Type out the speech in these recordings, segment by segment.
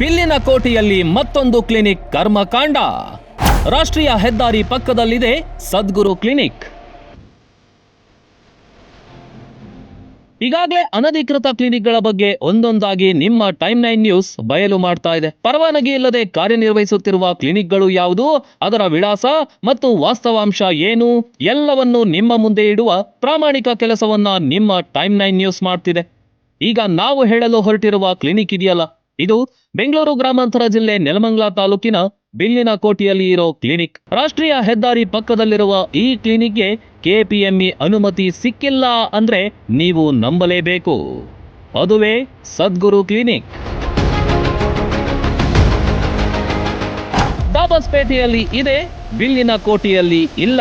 ಬಿಲ್ಲಿನ ಕೋಟೆಯಲ್ಲಿ ಮತ್ತೊಂದು ಕ್ಲಿನಿಕ್ ಕರ್ಮಕಾಂಡ. ರಾಷ್ಟ್ರೀಯ ಹೆದ್ದಾರಿ ಪಕ್ಕದಲ್ಲಿದೆ ಸದ್ಗುರು ಕ್ಲಿನಿಕ್. ಈಗಾಗಲೇ ಅನಧಿಕೃತ ಕ್ಲಿನಿಕ್ಗಳ ಬಗ್ಗೆ ಒಂದೊಂದಾಗಿ ನಿಮ್ಮ ಟೈಮ್ ನೈನ್ ನ್ಯೂಸ್ ಬಯಲು ಮಾಡ್ತಾ ಇದೆ. ಪರವಾನಗಿ ಇಲ್ಲದೆ ಕಾರ್ಯನಿರ್ವಹಿಸುತ್ತಿರುವ ಕ್ಲಿನಿಕ್ಗಳು ಯಾವುದು? ಅದರ ವಿಳಾಸ ಮತ್ತು ವಾಸ್ತವಾಂಶ ಏನು? ಎಲ್ಲವನ್ನು ನಿಮ್ಮ ಮುಂದೆ ಇಡುವ ಪ್ರಾಮಾಣಿಕ ಕೆಲಸವನ್ನ ನಿಮ್ಮ ಟೈಮ್ ನೈನ್ ನ್ಯೂಸ್ ಮಾಡ್ತಿದೆ. ಈಗ ನಾವು ಹೇಳಲು ಹೊರಟಿರುವ ಕ್ಲಿನಿಕ್ ಇದೆಯಲ್ಲ? ಇದು ಬೆಂಗಳೂರು ಗ್ರಾಮಾಂತರ ಜಿಲ್ಲೆ ನೆಲಮಂಗ್ಲ ತಾಲೂಕಿನ ಬಿಲ್ಲಿನ ಕೋಟೆಯಲ್ಲಿ ಇರೋ ಕ್ಲಿನಿಕ್. ರಾಷ್ಟ್ರೀಯ ಹೆದ್ದಾರಿ ಪಕ್ಕದಲ್ಲಿರುವ ಈ ಕ್ಲಿನಿಕ್ಗೆ ಕೆಪಿಎಂಇ ಅನುಮತಿ ಸಿಕ್ಕಿಲ್ಲ ಅಂದ್ರೆ ನೀವು ನಂಬಲೇಬೇಕು. ಅದುವೇ ಸದ್ಗುರು ಕ್ಲಿನಿಕ್. ದಾಬಸ್ಪೇಟೆಯಲ್ಲಿ ಇದೆ ಬಿಲ್ಲಿನ ಕೋಟಿಯಲ್ಲಿ ಇಲ್ಲ.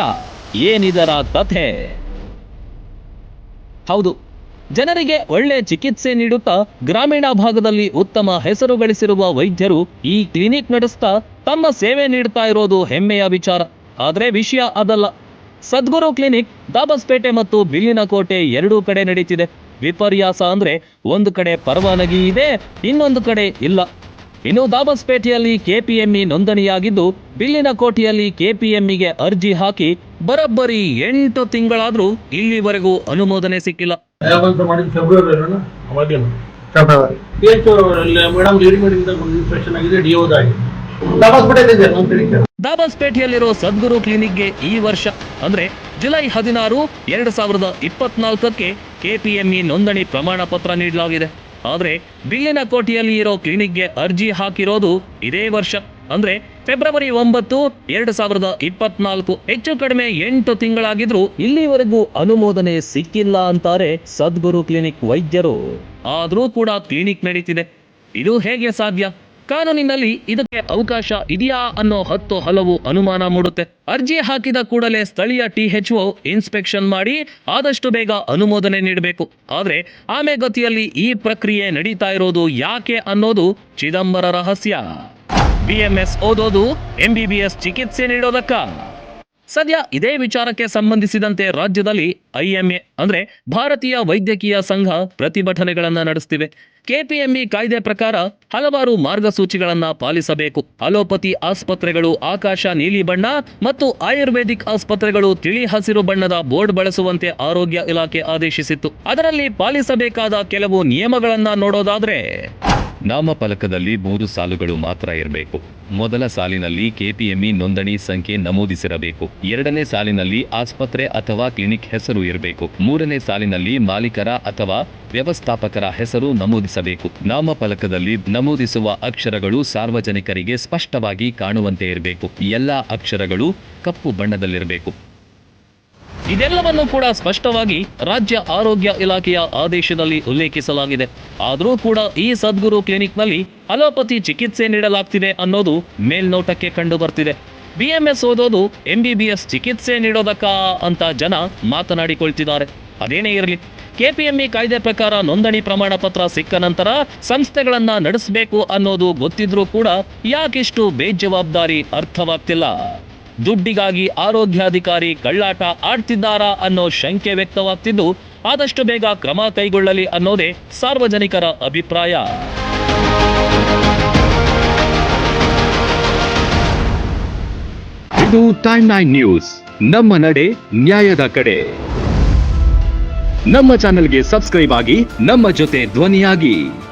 ಏನಿದರ ಕಥೆ? ಹೌದು ಜನರಿಗೆ ಒಳ್ಳೆ ಚಿಕಿತ್ಸೆ ನೀಡುತ್ತಾ ಗ್ರಾಮೀಣ ಭಾಗದಲ್ಲಿ ಉತ್ತಮ ಹೆಸರು ಗಳಿಸಿರುವ ವೈದ್ಯರು ಈ ಕ್ಲಿನಿಕ್ ನಡೆಸ್ತಾ ತಮ್ಮ ಸೇವೆ ನೀಡ್ತಾ ಇರೋದು ಹೆಮ್ಮೆಯ ವಿಚಾರ. ಆದರೆ ವಿಷಯ ಅದಲ್ಲ. ಸದ್ಗುರು ಕ್ಲಿನಿಕ್ ದಾಬಸ್ಪೇಟೆ ಮತ್ತು ಬಿಲ್ಲಿನ ಕೋಟೆ ಎರಡೂ ಕಡೆ ನಡೀತಿದೆ. ವಿಪರ್ಯಾಸ ಅಂದ್ರೆ ಒಂದು ಕಡೆ ಪರವಾನಗಿ ಇದೆ, ಇನ್ನೊಂದು ಕಡೆ ಇಲ್ಲ. ಇನ್ನು ದಾಬಸ್ಪೇಟೆಯಲ್ಲಿ ಕೆಪಿಎಂಇ ನೋಂದಣಿಯಾಗಿದ್ದು ಬಿಲ್ಲಿನ ಕೋಟೆಯಲ್ಲಿ ಕೆಪಿಎಂಇಗೆ ಅರ್ಜಿ ಹಾಕಿ ಬರಬ್ಬರಿ ಎಂಟು ತಿಂಗಳಾದ್ರೂ ಇಲ್ಲಿವರೆಗೂ ಅನುಮೋದನೆ ಸಿಕ್ಕಿಲ್ಲ. ಯಾವಂತ ಮಾಡಿದ ಫೆಬ್ರವರಿ ಅಲ್ಲ? ಅವಾಗೇನು? February P H madam lead ಮಾಡಿದ ಒಂದು ಇನ್ಸ್ಪೆಕ್ಷನ್ ಆಗಿದೆ ಡಿ ಆಗಿದೆ. ಹಾಸ್ಪಿಟಲ್ ಇದೆ ನಮ್ಮ clinic. ದಾಬಸ್ಪೇಟೆಯಲ್ಲಿರೋ ಸದ್ಗುರು ಕ್ಲಿನಿಕ್ಗೆ ಈ ವರ್ಷ ಅಂದ್ರೆ ಜುಲೈ ಹದಿನಾರು ಎರಡು ಸಾವಿರದ ಇಪ್ಪತ್ನಾಲ್ಕಕ್ಕೆ ಕೆಪಿಎಂಇ ನೋಂದಣಿ ಪ್ರಮಾಣ ಪತ್ರ ನೀಡಲಾಗಿದೆ. ಆದರೆ ಬಿಲ್ಲಿನ ಕೋಟೆಯಲ್ಲಿ ಇರೋ ಕ್ಲಿನಿಕ್ಗೆ ಅರ್ಜಿ ಹಾಕಿರೋದು ಇದೇ ವರ್ಷ. ಅಂದ್ರೆ ಫೆಬ್ರವರಿ ಒಂಬತ್ತು, ಎರಡು ಸಾವಿರದ ಇಪ್ಪತ್ನಾಲ್ಕು. ಹೆಚ್ಚು ಕಡಿಮೆ ಎಂಟು ತಿಂಗಳಾಗಿದ್ರು ಇಲ್ಲಿವರೆಗೂ ಅನುಮೋದನೆ ಸಿಕ್ಕಿಲ್ಲ ಅಂತಾರೆ ಸದ್ಗುರು ಕ್ಲಿನಿಕ್ ವೈದ್ಯರು. ಆದರೂ ಕೂಡ ಕ್ಲಿನಿಕ್ ನಡೀತಿದೆ. ಇದು ಹೇಗೆ ಸಾಧ್ಯ? ಕಾನೂನಿನಲ್ಲಿ ಇದಕ್ಕೆ ಅವಕಾಶ ಇದೆಯಾ ಅನ್ನೋ ಹತ್ತು ಹಲವು ಅನುಮಾನ ಮೂಡುತ್ತೆ. ಅರ್ಜಿ ಹಾಕಿದ ಕೂಡಲೇ ಸ್ಥಳೀಯ ಟಿ ಎಚ್ ಒ ಇನ್ಸ್ಪೆಕ್ಷನ್ ಮಾಡಿ ಆದಷ್ಟು ಬೇಗ ಅನುಮೋದನೆ ನೀಡಬೇಕು. ಆದ್ರೆ ಆಮೆ ಗತಿಯಲ್ಲಿ ಈ ಪ್ರಕ್ರಿಯೆ ನಡೀತಾ ಇರೋದು ಯಾಕೆ ಅನ್ನೋದು ಚಿದಂಬರ ರಹಸ್ಯ. ಬಿಎಂಎಸ್ ಓದೋದು ಎಂಬಿಬಿಎಸ್ ಚಿಕಿತ್ಸೆ ನೀಡೋದಕ್ಕ. ಸದ್ಯ ಇದೇ ವಿಚಾರಕ್ಕೆ ಸಂಬಂಧಿಸಿದಂತೆ ರಾಜ್ಯದಲ್ಲಿ ಐಎಂಎ ಅಂದ್ರೆ ಭಾರತೀಯ ವೈದ್ಯಕೀಯ ಸಂಘ ಪ್ರತಿಭಟನೆಗಳನ್ನ ನಡೆಸ್ತಿವೆ. ಕೆಪಿಎಂಇ ಕಾಯ್ದೆ ಪ್ರಕಾರ ಹಲವಾರು ಮಾರ್ಗಸೂಚಿಗಳನ್ನ ಪಾಲಿಸಬೇಕು. ಅಲೋಪತಿ ಆಸ್ಪತ್ರೆಗಳು ಆಕಾಶ ನೀಲಿ ಬಣ್ಣ ಮತ್ತು ಆಯುರ್ವೇದಿಕ್ ಆಸ್ಪತ್ರೆಗಳು ತಿಳಿ ಹಸಿರು ಬಣ್ಣದ ಬೋರ್ಡ್ ಬಳಸುವಂತೆ ಆರೋಗ್ಯ ಇಲಾಖೆ ಆದೇಶಿಸಿತ್ತು. ಅದರಲ್ಲಿ ಪಾಲಿಸಬೇಕಾದ ಕೆಲವು ನಿಯಮಗಳನ್ನ ನೋಡೋದಾದ್ರೆ ನಾಮಫಲಕದಲ್ಲಿ ಮೂರು ಸಾಲುಗಳು ಮಾತ್ರ ಇರಬೇಕು. ಮೊದಲ ಸಾಲಿನಲ್ಲಿ ಕೆಪಿಎಂಇ ನೋಂದಣಿ ಸಂಖ್ಯೆ ನಮೂದಿಸಿರಬೇಕು. ಎರಡನೇ ಸಾಲಿನಲ್ಲಿ ಆಸ್ಪತ್ರೆ ಅಥವಾ ಕ್ಲಿನಿಕ್ ಹೆಸರು ಇರಬೇಕು. ಮೂರನೇ ಸಾಲಿನಲ್ಲಿ ಮಾಲೀಕರ ಅಥವಾ ವ್ಯವಸ್ಥಾಪಕರ ಹೆಸರು ನಮೂದಿಸಬೇಕು. ನಾಮಫಲಕದಲ್ಲಿ ನಮೂದಿಸುವ ಅಕ್ಷರಗಳು ಸಾರ್ವಜನಿಕರಿಗೆ ಸ್ಪಷ್ಟವಾಗಿ ಕಾಣುವಂತೆ ಇರಬೇಕು. ಎಲ್ಲಾ ಅಕ್ಷರಗಳು ಕಪ್ಪು ಬಣ್ಣದಲ್ಲಿರಬೇಕು. ಇದೆಲ್ಲವನ್ನು ಕೂಡ ಸ್ಪಷ್ಟವಾಗಿ ರಾಜ್ಯ ಆರೋಗ್ಯ ಇಲಾಖೆಯ ಆದೇಶದಲ್ಲಿ ಉಲ್ಲೇಖಿಸಲಾಗಿದೆ. ಆದರೂ ಕೂಡ ಈ ಸದ್ಗುರು ಕ್ಲಿನಿಕ್ನಲ್ಲಿ ಅಲೋಪತಿ ಚಿಕಿತ್ಸೆ ನೀಡಲಾಗ್ತಿದೆ ಅನ್ನೋದು ಮೇಲ್ನೋಟಕ್ಕೆ ಕಂಡು ಬರ್ತಿದೆ ಬಿಎಂಎಸ್ ಓದೋದು ಎಂಬಿಬಿಎಸ್ ಚಿಕಿತ್ಸೆ ನೀಡೋದಕ್ಕ ಅಂತ ಜನ ಮಾತನಾಡಿಕೊಳ್ತಿದ್ದಾರೆ. ಅದೇನೇ ಇರಲಿ, ಕೆಪಿಎಂಇ ಕಾಯ್ದೆ ಪ್ರಕಾರ ನೋಂದಣಿ ಪ್ರಮಾಣ ಪತ್ರ ಸಿಕ್ಕ ನಂತರ ಸಂಸ್ಥೆಗಳನ್ನ ನಡೆಸಬೇಕು ಅನ್ನೋದು ಗೊತ್ತಿದ್ರೂ ಕೂಡ ಯಾಕಿಷ್ಟು ಬೇಜವಾಬ್ದಾರಿ ಅರ್ಥವಾಗ್ತಿಲ್ಲ. ದುಡ್ಡಿಗಾಗಿ ಆರೋಗ್ಯಾಧಿಕಾರಿ ಕಳ್ಳಾಟ ಆಡ್ತಿದ್ದಾರಾ ಅನ್ನೋ ಶಂಕೆ ವ್ಯಕ್ತವಾಗ್ತಿದ್ದು, ಆದಷ್ಟು ಬೇಗ ಕ್ರಮ ಕೈಗೊಳ್ಳಲಿ ಅನ್ನೋದೇ ಸಾರ್ವಜನಿಕರ ಅಭಿಪ್ರಾಯ. ಇದು ಟೈಮ್ ನೈನ್ ನ್ಯೂಸ್. ನಮ್ಮ ನಡೆ ನ್ಯಾಯದ ಕಡೆ. ನಮ್ಮ ಚಾನೆಲ್ಗೆ ಸಬ್ಸ್ಕ್ರೈಬ್ ಆಗಿ, ನಮ್ಮ ಜೊತೆ ಧ್ವನಿಯಾಗಿ.